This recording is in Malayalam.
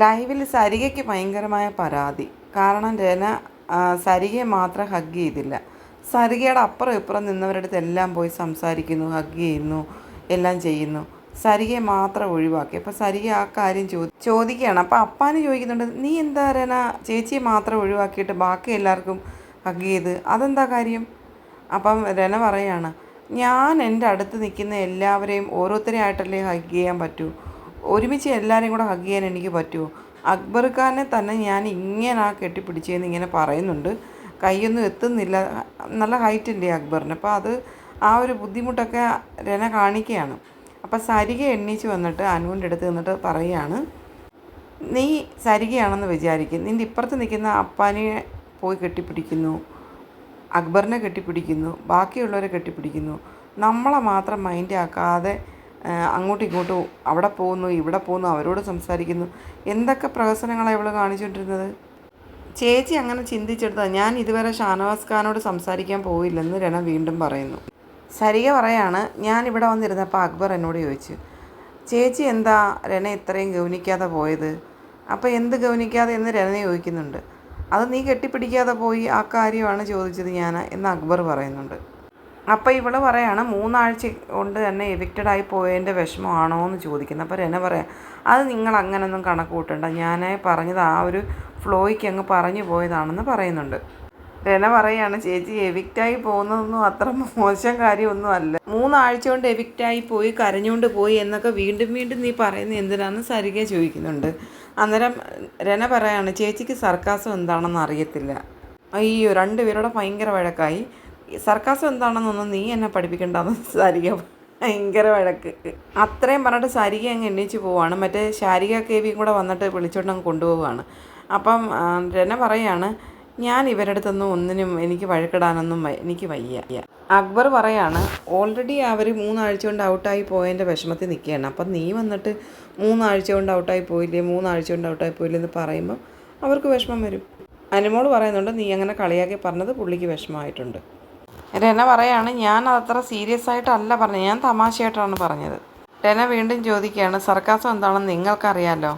ലൈവിൽ സരികയ്ക്ക് ഭയങ്കരമായ പരാതി. കാരണം രന സരികയെ മാത്രം ഹഗ് ചെയ്തില്ല. സരികയുടെ അപ്പുറം ഇപ്പുറം നിന്നവരുടെ അടുത്ത് എല്ലാം പോയി സംസാരിക്കുന്നു ഹഗ് ചെയ്യുന്നു എല്ലാം ചെയ്യുന്നു. സരികയെ മാത്രം ഒഴിവാക്കി. അപ്പോൾ സരിക ആ കാര്യം ചോ ചോദിക്കുകയാണ്. അപ്പോൾ അപ്പാന് ചോദിക്കുന്നുണ്ട് നീ എന്താ രന ചേച്ചിയെ മാത്രം ഒഴിവാക്കിയിട്ട് ബാക്കി എല്ലാവർക്കും ഹഗ് ചെയ്ത്? അതെന്താ കാര്യം? അപ്പം രന പറയാണ് ഞാൻ എന്റെ അടുത്ത് നിൽക്കുന്ന എല്ലാവരെയും ഓരോരുത്തരെയായിട്ടല്ലേ ഹഗ് ചെയ്യാൻ പറ്റൂ? ഒരുമിച്ച് എല്ലാവരെയും കൂടെ ഹഗ് ചെയ്യാൻ എനിക്ക് പറ്റുമോ? അക്ബർ ഖാനെ തന്നെ ഞാൻ ഇങ്ങനെ ആ കെട്ടിപ്പിടിച്ചതെന്ന് ഇങ്ങനെ പറയുന്നുണ്ട്. കൈയൊന്നും എത്തുന്നില്ല. നല്ല ഹൈറ്റ് ഉണ്ട് അക്ബറിന്. അപ്പോൾ അത് ആ ഒരു ബുദ്ധിമുട്ടൊക്കെ രന കാണിക്കുകയാണ് അപ്പോൾ സരിക എണ്ണീച്ച് വന്നിട്ട് അനുവിന്റെ അടുത്ത് നിന്നിട്ട് പറയുകയാണ് നീ സരികയാണെന്ന് വിചാരിക്കും. നിന്റെ ഇപ്പുറത്ത് നിൽക്കുന്ന അപ്പാനെ പോയി കെട്ടിപ്പിടിക്കുന്നു. അക്ബറിനെ കെട്ടിപ്പിടിക്കുന്നു. ബാക്കിയുള്ളവരെ കെട്ടിപ്പിടിക്കുന്നു. നമ്മളെ മാത്രം മൈൻഡ് ആക്കാതെ അങ്ങോട്ടും ഇങ്ങോട്ടും അവിടെ പോകുന്നു ഇവിടെ പോകുന്നു അവരോട് സംസാരിക്കുന്നു. എന്തൊക്കെ പ്രഹസനങ്ങളാണ് ഇവൾ കാണിച്ചുകൊണ്ടിരുന്നത് ചേച്ചി അങ്ങനെ ചിന്തിച്ചെടുത്താൽ ഞാൻ ഇതുവരെ ഷാനവാസ് ഖാനോട് സംസാരിക്കാൻ പോയില്ലെന്ന് രണ വീണ്ടും പറയുന്നു. സരിക പറയാണ് ഞാൻ ഇവിടെ വന്നിരുന്നപ്പോൾ അക്ബർ എന്നോട് ചോദിച്ചു ചേച്ചി എന്താ രണ ഇത്രയും ഗൗനിക്കാതെ പോയത്? അപ്പോൾ എന്ത് ഗൗനിക്കാതെ എന്ന് രണ ചോദിക്കുന്നുണ്ട്. അത് നീ കെട്ടിപ്പിടിക്കാതെ പോയി ആ കാര്യമാണ് ചോദിച്ചത് ഞാൻ എന്ന് അക്ബർ പറയുന്നുണ്ട്. അപ്പോൾ ഇവൾ പറയാണ് മൂന്നാഴ്ച കൊണ്ട് തന്നെ എവിക്റ്റഡ് ആയി പോയതിന്റെ വിഷമമാണോ എന്ന് ചോദിക്കുന്നത് അപ്പോൾ രന പറയാം അത് നിങ്ങൾ അങ്ങനൊന്നും കണക്ക് കൂട്ടണ്ട ഞാൻ പറഞ്ഞത് ആ ഒരു ഫ്ലോയ്ക്ക് അങ്ങ് പറഞ്ഞു പോയതാണെന്ന് പറയുന്നുണ്ട്. രന പറയാണ് ചേച്ചി എവിക്റ്റായി പോകുന്നതൊന്നും അത്ര മോശം കാര്യമൊന്നും അല്ല മൂന്നാഴ്ച കൊണ്ട് എവിക്റ്റായി പോയി കരഞ്ഞുകൊണ്ട് പോയി എന്നൊക്കെ വീണ്ടും വീണ്ടും നീ പറയുന്നത് എന്തിനാന്ന് സരിക ചോദിക്കുന്നുണ്ട്. അന്നേരം രന പറയാണ് ചേച്ചിക്ക് സർക്കാസം എന്താണെന്ന് അറിയത്തില്ല. അയ്യോ രണ്ടുപേരോടെ ഭയങ്കര വഴക്കായി. സർക്കാസം എന്താണെന്നൊന്നും നീ എന്നെ പഠിപ്പിക്കണ്ടെന്ന് സാരിക ഭയങ്കര വഴക്ക്. അത്രയും പറഞ്ഞിട്ട് സാരിക അങ്ങ് എണ്ണീച്ച് പോവാണ്. മറ്റേ ശാരിക കേവിയും കൂടെ വന്നിട്ട് വിളിച്ചോണ്ട് അങ്ങ് കൊണ്ടുപോവുകയാണ് അപ്പം രന പറയാണ് ഞാൻ ഇവരുടെ അടുത്തൊന്നും ഒന്നിനും എനിക്ക് വഴക്കിടാനൊന്നും എനിക്ക് വയ്യ. അക്ബർ പറയാണ് ഓൾറെഡി അവർ മൂന്നാഴ്ച കൊണ്ട് ഔട്ടായി പോയതിന്റെ വിഷമത്തിൽ നിൽക്കുകയാണ്. അപ്പം നീ വന്നിട്ട് മൂന്നാഴ്ച കൊണ്ട് ഔട്ടായി പോയില്ലേ? മൂന്നാഴ്ച കൊണ്ട് ഔട്ടായി പോയില്ലേ? എന്ന് പറയുമ്പോൾ അവർക്ക് വിഷമം വരും. അനുമോൾ പറയുന്നുണ്ട് നീ അങ്ങനെ കളിയാക്കി പറഞ്ഞത് പുള്ളിക്ക് വിഷമമായിട്ടുണ്ട്. രന പറയാണ് ഞാൻ അതത്ര സീരിയസ് ആയിട്ടല്ല പറഞ്ഞത്. ഞാൻ തമാശയായിട്ടാണ് പറഞ്ഞത്. രന വീണ്ടും ചോദിക്കുകയാണ് സർക്കാസം എന്താണെന്ന് നിങ്ങൾക്കറിയാലോ?